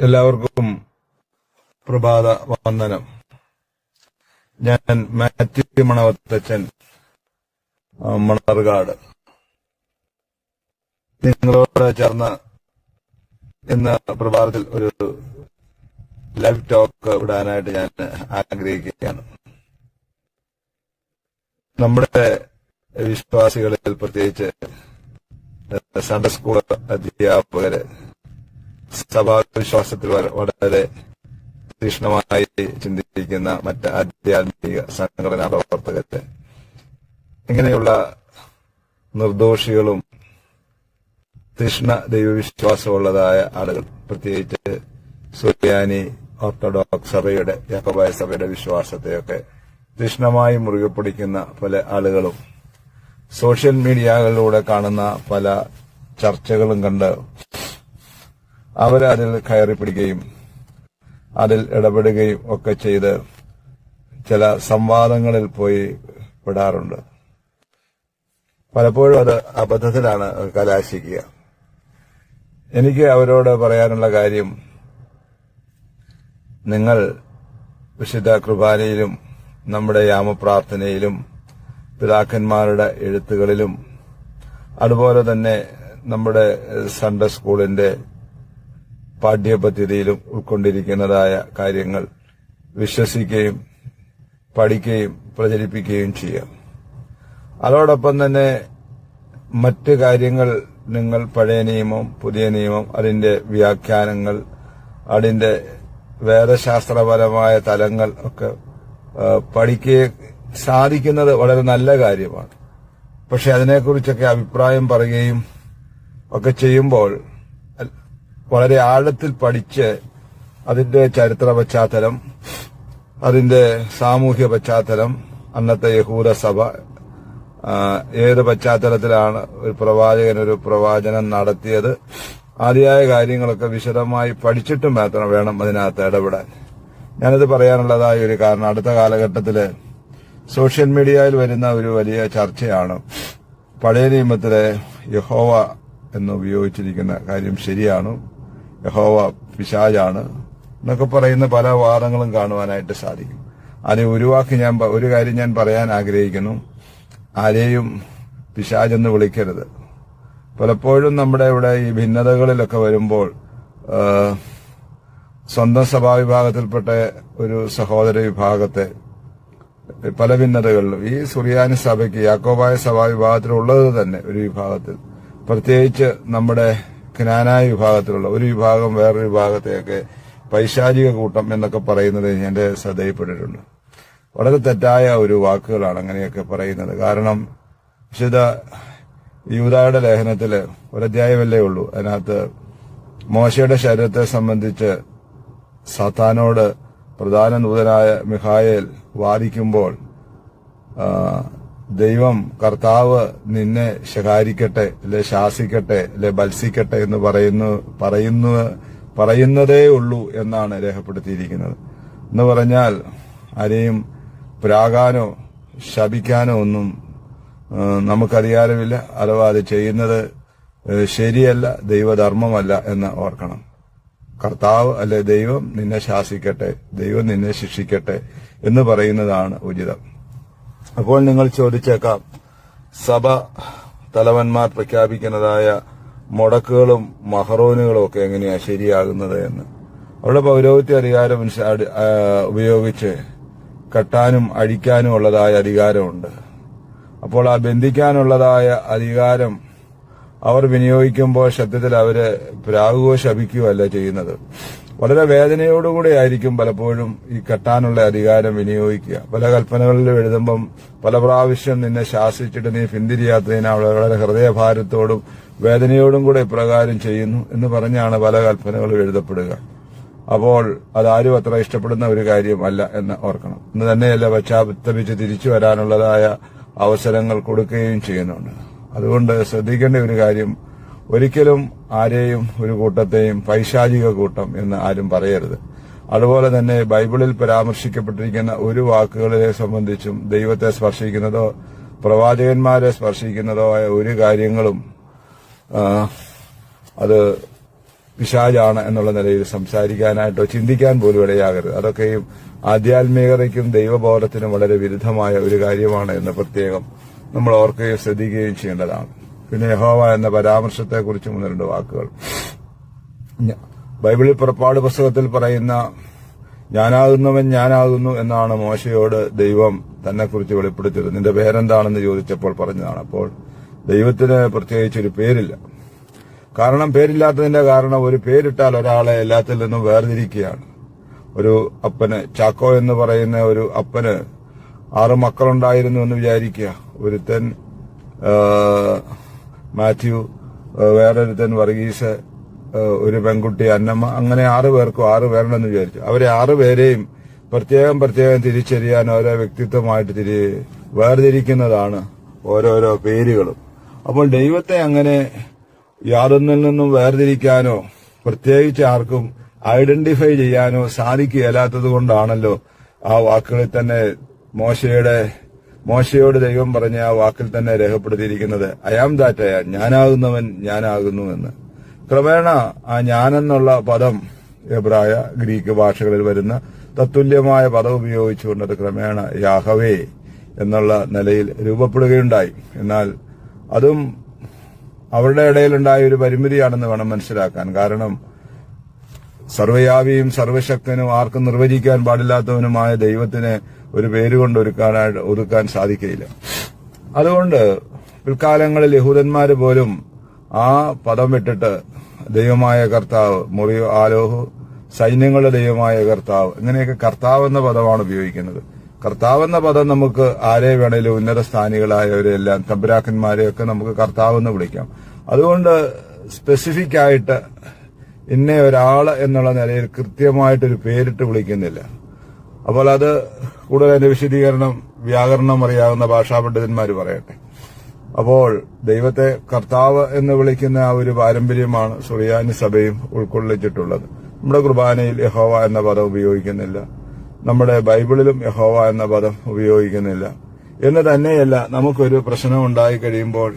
എല്ലാവർക്കും പ്രഭാത വന്ദനം. ഞാൻ മാത്യു മണവത്തച്ഛൻ മണർകാട്. നിങ്ങളോട് ചേർന്ന് ഇന്ന് പ്രഭാതത്തിൽ ഒരു ലൈവ് ടോക്ക് വിടാനായിട്ട് ഞാൻ ആഗ്രഹിക്കുകയാണ്. നമ്മുടെ വിശ്വാസികളിൽ പ്രത്യേകിച്ച് സൺഡേ സ്കൂൾ അധ്യാപകര് സഭാവിശ്വാസത്തിൽ വളരെ തീക്ഷ്ണമായി ചിന്തിക്കുന്ന മറ്റ് ആധ്യാത്മിക സംഘടനാ പ്രവർത്തകരെ. ഇങ്ങനെയുള്ള നിർദോഷികളും തീഷ്ണ ദൈവവിശ്വാസമുള്ളതായ ആളുകൾ പ്രത്യേകിച്ച് സുറിയാനി ഓർത്തഡോക്സ് സഭയുടെ യാക്കോബായ സഭയുടെ വിശ്വാസത്തെയൊക്കെ തീഷ്ണമായി മുറുകെ പിടിക്കുന്ന പല ആളുകളും സോഷ്യൽ മീഡിയകളിലൂടെ കാണുന്ന പല ചർച്ചകളും കണ്ട് അവരതിൽ കയറി പിടിക്കുകയും അതിൽ ഇടപെടുകയും ഒക്കെ ചെയ്ത് ചില സംവാദങ്ങളിൽ പോയി വിടാറുണ്ട് പലപ്പോഴും അത് അബദ്ധത്തിലാണ് കലാശിക്കുക. എനിക്ക് അവരോട് പറയാനുള്ള കാര്യം നിങ്ങൾ വിശുദ്ധ കുർബാനയിലും നമ്മുടെ യാമപ്രാർത്ഥനയിലും പിതാക്കന്മാരുടെ എഴുത്തുകളിലും അതുപോലെ തന്നെ നമ്മുടെ സൺഡേ സ്കൂളിന്റെ പാഠ്യപദ്ധതിയിലും ഉൾക്കൊണ്ടിരിക്കുന്നതായ കാര്യങ്ങൾ വിശ്വസിക്കുകയും പഠിക്കുകയും പ്രചരിപ്പിക്കുകയും ചെയ്യാം. അതോടൊപ്പം തന്നെ മറ്റ് കാര്യങ്ങൾ നിങ്ങൾ പഴയ നിയമം പുതിയ നിയമം അതിന്റെ വ്യാഖ്യാനങ്ങൾ അതിന്റെ വേദശാസ്ത്രപരമായ തലങ്ങൾ ഒക്കെ പഠിക്കുക സാധിക്കുന്നത് വളരെ നല്ല കാര്യമാണ്. പക്ഷെ അതിനെക്കുറിച്ചൊക്കെ അഭിപ്രായം പറയുകയും ഒക്കെ ചെയ്യുമ്പോൾ വളരെ ആഴത്തിൽ പഠിച്ച് അതിന്റെ ചരിത്ര പശ്ചാത്തലം അതിന്റെ സാമൂഹ്യ പശ്ചാത്തലം അന്നത്തെ യഹൂദ സഭ ഏത് പശ്ചാത്തലത്തിലാണ് ഒരു പ്രവാചകൻ ഒരു പ്രവാചനം നടത്തിയത് ആദ്യമായ കാര്യങ്ങളൊക്കെ വിശദമായി പഠിച്ചിട്ട് മാത്രം വേണം അതിനകത്ത് ഇടപെടാൻ. ഞാനിത് പറയാനുള്ളതായ ഒരു കാരണം അടുത്ത കാലഘട്ടത്തിൽ സോഷ്യൽ മീഡിയയിൽ വരുന്ന ഒരു വലിയ ചർച്ചയാണ്. പഴയ നിയമത്തിലെ യഹോവ എന്ന് ഉപയോഗിച്ചിരിക്കുന്ന കാര്യം ശരിയാണ്. യഹോവ പിശാജാണ് എന്നൊക്കെ പറയുന്ന പല വാദങ്ങളും കാണുവാനായിട്ട് സാധിക്കും. അതിനെ ഒരു വാക്ക് ഞാൻ ഒരു കാര്യം ഞാൻ പറയാൻ ആഗ്രഹിക്കുന്നു. ആരെയും പിശാജെന്ന് വിളിക്കരുത്. പലപ്പോഴും നമ്മുടെ ഇവിടെ ഈ ഭിന്നതകളിലൊക്കെ വരുമ്പോൾ സ്വന്തം സഭാവിഭാഗത്തിൽപ്പെട്ട ഒരു സഹോദര വിഭാഗത്തെ പല ഭിന്നതകളിലും ഈ സുറിയാനി സഭയ്ക്ക് യാക്കോബായ സഭാവിഭാഗത്തിലുള്ളത് തന്നെ ഒരു വിഭാഗത്തിൽ. പ്രത്യേകിച്ച് നമ്മുടെ ജ്ഞാനായ വിഭാഗത്തിലുള്ള ഒരു വിഭാഗം വേറൊരു വിഭാഗത്തെയൊക്കെ പൈശാചിക കൂട്ടം എന്നൊക്കെ പറയുന്നത് എന്റെ ശ്രദ്ധയിൽപ്പെട്ടിട്ടുണ്ട്. വളരെ തെറ്റായ ഒരു വാക്കുകളാണ് അങ്ങനെയൊക്കെ പറയുന്നത്. കാരണം വിശുദ്ധ യൂതായുടെ ലേഖനത്തിൽ ഒരധ്യായമല്ലേ ഉള്ളൂ. അതിനകത്ത് മോശയുടെ ശരീരത്തെ സംബന്ധിച്ച് സത്താനോട് പ്രധാന നൂതനായ മിഹായേൽ വാദിക്കുമ്പോൾ ദൈവം കർത്താവ് നിന്നെ ശകാരിക്കട്ടെ അല്ലെ ശാസിക്കട്ടെ അല്ലെ ബത്സിക്കട്ടെ എന്ന് പറയുന്നു പറയുന്നു പറയുന്നതേ ഉള്ളൂ എന്നാണ് രേഖപ്പെടുത്തിയിരിക്കുന്നത്. എന്ന് പറഞ്ഞാൽ ആരെയും പ്രാകാനോ ശപിക്കാനോ ഒന്നും നമുക്കറിയാനുമില്ല. അഥവാ അത് ചെയ്യുന്നത് ശരിയല്ല ദൈവധർമ്മമല്ല എന്ന് ഓർക്കണം. കർത്താവ് അല്ലെ ദൈവം നിന്നെ ശാസിക്കട്ടെ ദൈവം നിന്നെ ശിക്ഷിക്കട്ടെ എന്ന് പറയുന്നതാണ് ഉചിതം. അപ്പോൾ നിങ്ങൾ ചോദിച്ചേക്കാം സഭ തലവന്മാർ പ്രഖ്യാപിക്കുന്നതായ മുടക്കുകളും മഹറോനുകളും ഒക്കെ എങ്ങനെയാ ശരിയാകുന്നത് എന്ന്. അവരുടെ പൗരോഹിത്യ അധികാരം ഉപയോഗിച്ച് കെട്ടാനും അഴിക്കാനും ഉള്ളതായ അധികാരമുണ്ട്. അപ്പോൾ ആ ബന്ധിക്കാനുള്ളതായ അധികാരം അവർ വിനിയോഗിക്കുമ്പോൾ ശബ്ദത്തിൽ അവർ ശപിക്കുകയോ അല്ല ചെയ്യുന്നത്. വളരെ വേദനയോടുകൂടി ആയിരിക്കും പലപ്പോഴും ഈ കെട്ടാനുള്ള അധികാരം വിനിയോഗിക്കുക. പല കൽപ്പനകളിലും എഴുതുമ്പം പല പ്രാവശ്യം നിന്നെ ശാസിച്ചിട്ട് നീ പിന്തിരിയാത്തതിന് അവളെ വളരെ ഹൃദയഭാരത്തോടും വേദനയോടും കൂടെ ഇപ്രകാരം ചെയ്യുന്നു എന്ന് പറഞ്ഞാണ് പല കൽപ്പനകളും എഴുതപ്പെടുക. അപ്പോൾ അതാരും അത്ര ഇഷ്ടപ്പെടുന്ന ഒരു കാര്യമല്ല എന്ന് ഓർക്കണം. ഇന്ന് തന്നെയല്ല പശ്ചാത്തപിച്ച് തിരിച്ചു വരാനുള്ളതായ അവസരങ്ങൾ കൊടുക്കുകയും ചെയ്യുന്നുണ്ട്. അതുകൊണ്ട് ശ്രദ്ധിക്കേണ്ട ഒരു കാര്യം ഒരിക്കലും ആരെയും ഒരു കൂട്ടത്തെയും പൈശാചിക കൂട്ടം എന്ന് ആരും പറയരുത്. അതുപോലെ തന്നെ ബൈബിളിൽ പരാമർശിക്കപ്പെട്ടിരിക്കുന്ന ഒരു വാക്കുകളെ സംബന്ധിച്ചും ദൈവത്തെ സ്പർശിക്കുന്നതോ പ്രവാചകന്മാരെ സ്പർശിക്കുന്നതോ ആയ ഒരു കാര്യങ്ങളും അത് പിശാജാണ് എന്നുള്ള നിലയിൽ സംസാരിക്കാനായിട്ടോ ചിന്തിക്കാൻ പോലും ഇടയാകരുത്. അതൊക്കെയും ആധ്യാത്മികതയ്ക്കും ദൈവബോധത്തിനും വളരെ വിരുദ്ധമായ ഒരു കാര്യമാണ് എന്ന് പ്രത്യേകം നമ്മൾ ഓർക്കുകയും ശ്രദ്ധിക്കുകയും ചെയ്യേണ്ടതാണ്. പിന്നെ യഹോവ എന്ന പരാമർശത്തെക്കുറിച്ച് ഒന്ന് രണ്ട് വാക്കുകൾ. ബൈബിളിൽ പുറപ്പാട് പുസ്തകത്തിൽ പറയുന്ന ഞാനാകുന്നവൻ ഞാനാകുന്നു എന്നാണ് മോശയോട് ദൈവം തന്നെക്കുറിച്ച് വെളിപ്പെടുത്തിയത്. നിന്റെ പേരെന്താണെന്ന് ചോദിച്ചപ്പോൾ പറഞ്ഞതാണ്. അപ്പോൾ ദൈവത്തിന് പ്രത്യേകിച്ച് ഒരു പേരില്ല. കാരണം പേരില്ലാത്തതിന്റെ കാരണം ഒരു പേരിട്ടാൽ ഒരാളെ എല്ലാത്തിൽ നിന്നും വേർതിരിക്കുകയാണ്. ഒരു അപ്പന് ചാക്കോ എന്ന് പറയുന്ന ഒരു അപ്പന് ആറ് മക്കളുണ്ടായിരുന്നു എന്ന് വിചാരിക്കുക. ഒരുത്തൻ മാത്യു വേറൊരുത്തൻ വർഗീസ് ഒരു പെൺകുട്ടി അന്നമ്മ അങ്ങനെ ആറു പേർക്കും ആറ് പേരുണ്ടെന്ന് വിചാരിച്ചു. അവരെ ആറ് പേരെയും പ്രത്യേകം പ്രത്യേകം തിരിച്ചറിയാൻ ഓരോ വ്യക്തിത്വമായിട്ട് തിരി വേർതിരിക്കുന്നതാണ് ഓരോരോ പേരുകളും. അപ്പോൾ ദൈവത്തെ അങ്ങനെ യാതൊന്നിൽ നിന്നും വേർതിരിക്കാനോ പ്രത്യേകിച്ച് ആർക്കും ഐഡന്റിഫൈ ചെയ്യാനോ സാധിക്കുകയില്ലാത്തത് കൊണ്ടാണല്ലോ ആ വാക്കുകളിൽ തന്നെ മോശയുടെ മോശയോട് ദൈവം പറഞ്ഞ ആ വാക്കിൽ തന്നെ രേഖപ്പെടുത്തിയിരിക്കുന്നത് അയാം ദാറ്റയ ഞാനാകുന്നവൻ ഞാനാകുന്നു എന്ന് ക്രമേണ ആ ഞാനെന്നുള്ള പദം എബ്രായ ഗ്രീക്ക് ഭാഷകളിൽ വരുന്ന തത്തുല്യമായ പദം ഉപയോഗിച്ചുകൊണ്ട് അത് ക്രമേണ യാഹവേ എന്നുള്ള നിലയിൽ രൂപപ്പെടുകയുണ്ടായി. എന്നാൽ അതും അവരുടെ ഇടയിലുണ്ടായ ഒരു പരിമിതിയാണെന്ന് വേണം മനസ്സിലാക്കാൻ. കാരണം സർവയാവിയും സർവശക്തനും ആർക്കും നിർവചിക്കാൻ പാടില്ലാത്തവനുമായ ദൈവത്തിന് ഒരു പേര് കൊണ്ട് ഒരുക്കാനായിട്ട് ഒതുക്കാൻ സാധിക്കയില്ല. അതുകൊണ്ട് പിൽക്കാലങ്ങളിൽ യഹൂദന്മാർ പോലും ആ പദം വിട്ടിട്ട് ദൈവമായ കർത്താവ് മുറിയോ ആലോഹു സൈന്യങ്ങളുടെ ദൈവമായ കർത്താവ് ഇങ്ങനെയൊക്കെ കർത്താവ് എന്ന പദമാണ് ഉപയോഗിക്കുന്നത്. കർത്താവ് എന്ന പദം നമുക്ക് ആരെ വേണേലും ഉന്നത സ്ഥാനികളായവരെല്ലാം തമ്പുരാക്കന്മാരെയൊക്കെ നമുക്ക് കർത്താവ് എന്ന് വിളിക്കാം. അതുകൊണ്ട് സ്പെസിഫിക് ആയിട്ട് ഇന്ന ഒരാൾ എന്നുള്ള നിലയിൽ കൃത്യമായിട്ടൊരു പേരിട്ട് വിളിക്കുന്നില്ല. അപ്പോൾ അത് കൂടുതൽ അതിന്റെ വിശദീകരണം വ്യാകരണം അറിയാവുന്ന ഭാഷാ പണ്ഡിതന്മാർ പറയട്ടെ. അപ്പോൾ ദൈവത്തെ കർത്താവ് എന്ന് വിളിക്കുന്ന ആ ഒരു പാരമ്പര്യമാണ് സുറിയാനി സഭയും ഉൾക്കൊള്ളിച്ചിട്ടുള്ളത്. നമ്മുടെ കുർബാനയിൽ യഹോവ എന്ന പദം ഉപയോഗിക്കുന്നില്ല. നമ്മുടെ ബൈബിളിലും യഹോവ എന്ന പദം ഉപയോഗിക്കുന്നില്ല. എന്ന് തന്നെയല്ല നമുക്കൊരു പ്രശ്നം ഉണ്ടായി കഴിയുമ്പോൾ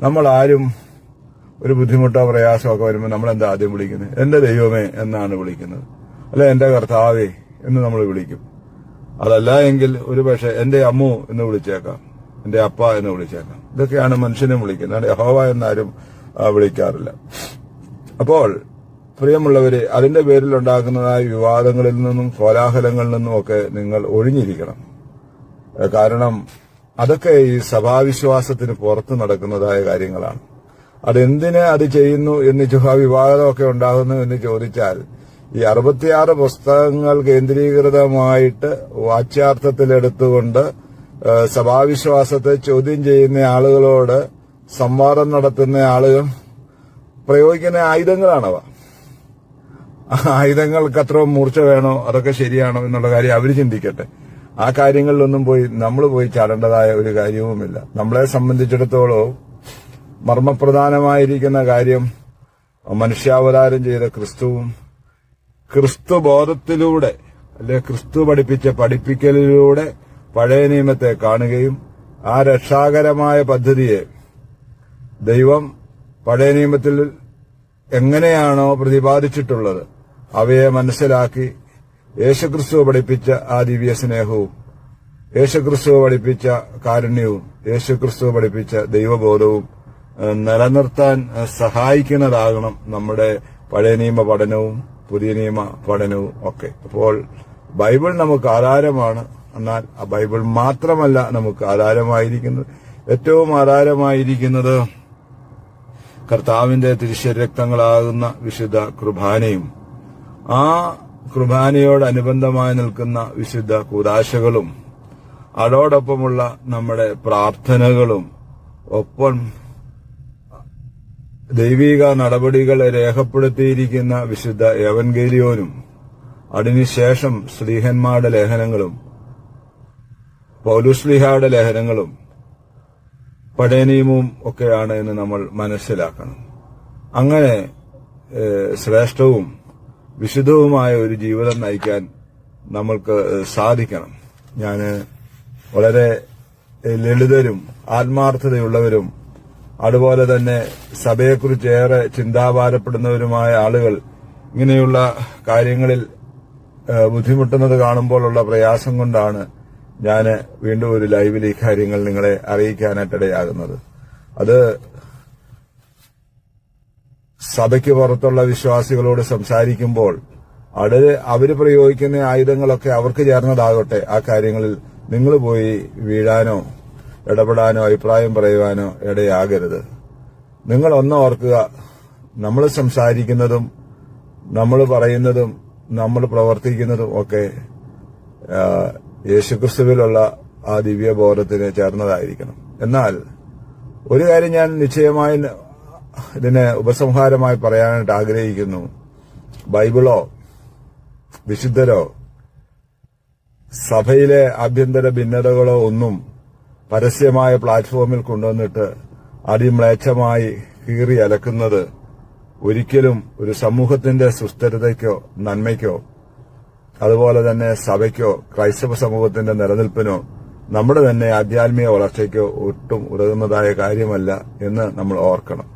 നമ്മൾ ആരും ഒരു ബുദ്ധിമുട്ടോ പ്രയാസമോ ഒക്കെ വരുമ്പോൾ നമ്മൾ എന്താ ആദ്യം വിളിക്കുന്നത്? എന്റെ ദൈവമേ എന്നാണ് വിളിക്കുന്നത്. അല്ലെ എന്റെ കർത്താവേ എന്ന് നമ്മൾ വിളിക്കും. അതല്ല എങ്കിൽ ഒരുപക്ഷെ എന്റെ അമ്മു എന്ന് വിളിച്ചേക്കാം എന്റെ അപ്പ എന്ന് വിളിച്ചേക്കാം. ഇതൊക്കെയാണ് മനുഷ്യനെ വിളിക്കുന്നത്. യഹോവ എന്നാരും വിളിക്കാറില്ല. അപ്പോൾ പ്രിയമുള്ളവരെ അതിന്റെ പേരിൽ ഉണ്ടാക്കുന്നതായ വിവാദങ്ങളിൽ നിന്നും കോലാഹലങ്ങളിൽ നിന്നും ഒക്കെ നിങ്ങൾ ഒഴിഞ്ഞിരിക്കണം. കാരണം അതൊക്കെ ഈ സഭാവിശ്വാസത്തിന് പുറത്ത് നടക്കുന്നതായ കാര്യങ്ങളാണ്. അതെന്തിന് അത് ചെയ്യുന്നു എന്ന് ആ വിവാദമൊക്കെ ഉണ്ടാകുന്നു എന്ന് ചോദിച്ചാൽ ഈ അറുപത്തിയാറ് പുസ്തകങ്ങൾ കേന്ദ്രീകൃതമായിട്ട് വാച്യാർത്ഥത്തിലെടുത്തുകൊണ്ട് സഭാവിശ്വാസത്തെ ചോദ്യം ചെയ്യുന്ന ആളുകളോട് സംവാദം നടത്തുന്ന ആളുകൾ പ്രയോഗിക്കുന്ന ആയുധങ്ങളാണവ. ആയുധങ്ങൾക്ക് അത്ര മൂർച്ച വേണോ? അതൊക്കെ ശരിയാണോ എന്നുള്ള കാര്യം അവർ ചിന്തിക്കട്ടെ. ആ കാര്യങ്ങളിലൊന്നും പോയി നമ്മൾ പോയി ചാടേണ്ടതായ ഒരു കാര്യവുമില്ല. നമ്മളെ സംബന്ധിച്ചിടത്തോളം മർമ്മപ്രധാനമായിരിക്കുന്ന കാര്യം മനുഷ്യാവതാരം ചെയ്ത ക്രിസ്തുവും ക്രിസ്തു ബോധത്തിലൂടെ അല്ലെ ക്രിസ്തു പഠിപ്പിച്ച പഠിപ്പിക്കലിലൂടെ പഴയ നിയമത്തെ കാണുകയും ആ രക്ഷാകരമായ പദ്ധതിയെ ദൈവം പഴയ നിയമത്തിൽ എങ്ങനെയാണോ പ്രതിപാദിച്ചിട്ടുള്ളത് അവയെ മനസ്സിലാക്കി യേശുക്രിസ്തു പഠിപ്പിച്ച ആ ദിവ്യ സ്നേഹവും യേശുക്രിസ്തു പഠിപ്പിച്ച കാരുണ്യവും യേശുക്രിസ്തു പഠിപ്പിച്ച ദൈവബോധവും നിലനിർത്താൻ സഹായിക്കുന്നതാകണം നമ്മുടെ പഴയ നിയമ പഠനവും. പുതിയ നിയമ പഠനവും ഒക്കെ. അപ്പോൾ ബൈബിൾ നമുക്ക് ആധാരമാണ്. എന്നാൽ ആ ബൈബിൾ മാത്രമല്ല നമുക്ക് ആധാരമായിരിക്കുന്നത്. ഏറ്റവും ആധാരമായിരിക്കുന്നത് കർത്താവിന്റെ തിരുശരക്തങ്ങളാകുന്ന വിശുദ്ധ കുർബാനയും ആ കുർബാനയോടനുബന്ധമായി നിൽക്കുന്ന വിശുദ്ധ കൂതാശകളും അതോടൊപ്പമുള്ള നമ്മുടെ പ്രാർത്ഥനകളും ഒപ്പം ദൈവിക നടപടികൾ രേഖപ്പെടുത്തിയിരിക്കുന്ന വിശുദ്ധ എവൻഗേലിയോനും അതിനുശേഷം ശ്രീഹന്മാരുടെ ലേഖനങ്ങളും പൗലുസ്ലിഹയുടെ ലേഖനങ്ങളും പടയനിയമവും ഒക്കെയാണ് എന്ന് നമ്മൾ മനസ്സിലാക്കണം. അങ്ങനെ ശ്രേഷ്ഠവും വിശുദ്ധവുമായ ഒരു ജീവിതം നയിക്കാൻ നമ്മൾക്ക് സാധിക്കണം. ഞാൻ വളരെ ലളിതരും ആത്മാർത്ഥതയുള്ളവരും അതുപോലെ തന്നെ സഭയെക്കുറിച്ച് ഏറെ ചിന്താഭാരപ്പെടുന്നവരുമായ ആളുകൾ ഇങ്ങനെയുള്ള കാര്യങ്ങളിൽ ബുദ്ധിമുട്ടുന്നത് കാണുമ്പോഴുള്ള പ്രയാസം കൊണ്ടാണ് ഞാൻ വീണ്ടും ഒരു ലൈവിൽ ഈ കാര്യങ്ങൾ നിങ്ങളെ അറിയിക്കാനായിട്ടിടയാകുന്നത്. അത് സഭയ്ക്ക് പുറത്തുള്ള വിശ്വാസികളോട് സംസാരിക്കുമ്പോൾ അവർ അവർ പ്രയോഗിക്കുന്ന ആയുധങ്ങളൊക്കെ അവർക്ക് ചേർന്നതാകട്ടെ ആ കാര്യങ്ങളിൽ നിങ്ങൾ പോയി വീഴാനോ ഇടപെടാനോ അഭിപ്രായം പറയുവാനോ ഇടയാകരുത്. നിങ്ങൾ ഒന്ന് ഓർക്കുക നമ്മൾ സംസാരിക്കുന്നതും നമ്മൾ പറയുന്നതും നമ്മൾ പ്രവർത്തിക്കുന്നതും ഒക്കെ യേശുക്രിസ്തുവിലുള്ള ആ ദിവ്യബോധത്തിന് ചേർന്നതായിരിക്കണം. എന്നാൽ ഒരു കാര്യം ഞാൻ നിശ്ചയമായി ഇതിനെ ഉപസംഹാരമായി പറയാനായിട്ട് ആഗ്രഹിക്കുന്നു. ബൈബിളോ വിശുദ്ധരോ സഭയിലെ ആഭ്യന്തര ഭിന്നതകളോ ഒന്നും പരസ്യമായ പ്ലാറ്റ്ഫോമിൽ കൊണ്ടുവന്നിട്ട് അതിമ്ലേച്ഛമായി കീറി അലക്കുന്നത് ഒരിക്കലും ഒരു സമൂഹത്തിന്റെ സുസ്ഥിരതയ്ക്കോ നന്മയ്ക്കോ അതുപോലെ തന്നെ സഭയ്ക്കോ ക്രൈസ്തവ സമൂഹത്തിന്റെ നിലനിൽപ്പിനോ നമ്മുടെ തന്നെ ആധ്യാത്മിക വളർച്ചയ്ക്കോ ഒട്ടും ഉതകുന്നതായ കാര്യമല്ല എന്ന് നമ്മൾ ഓർക്കണം.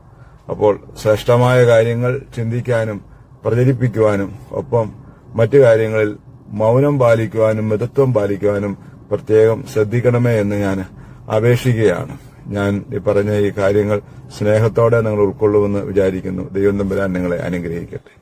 അപ്പോൾ ശ്രേഷ്ഠമായ കാര്യങ്ങൾ ചിന്തിക്കാനും പ്രചരിപ്പിക്കുവാനും ഒപ്പം മറ്റു കാര്യങ്ങളിൽ മൗനം പാലിക്കുവാനും മിതത്വം പാലിക്കുവാനും പ്രത്യേകം ശ്രദ്ധിക്കണമേ എന്ന് ഞാൻ അപേക്ഷിക്കുകയാണ്. ഞാൻ ഈ പറഞ്ഞ ഈ കാര്യങ്ങൾ സ്നേഹത്തോടെ നിങ്ങൾ ഉൾക്കൊള്ളുമെന്ന് വിചാരിക്കുന്നു. ദൈവം തമ്പുരാൻ നിങ്ങളെ അനുഗ്രഹിക്കട്ടെ.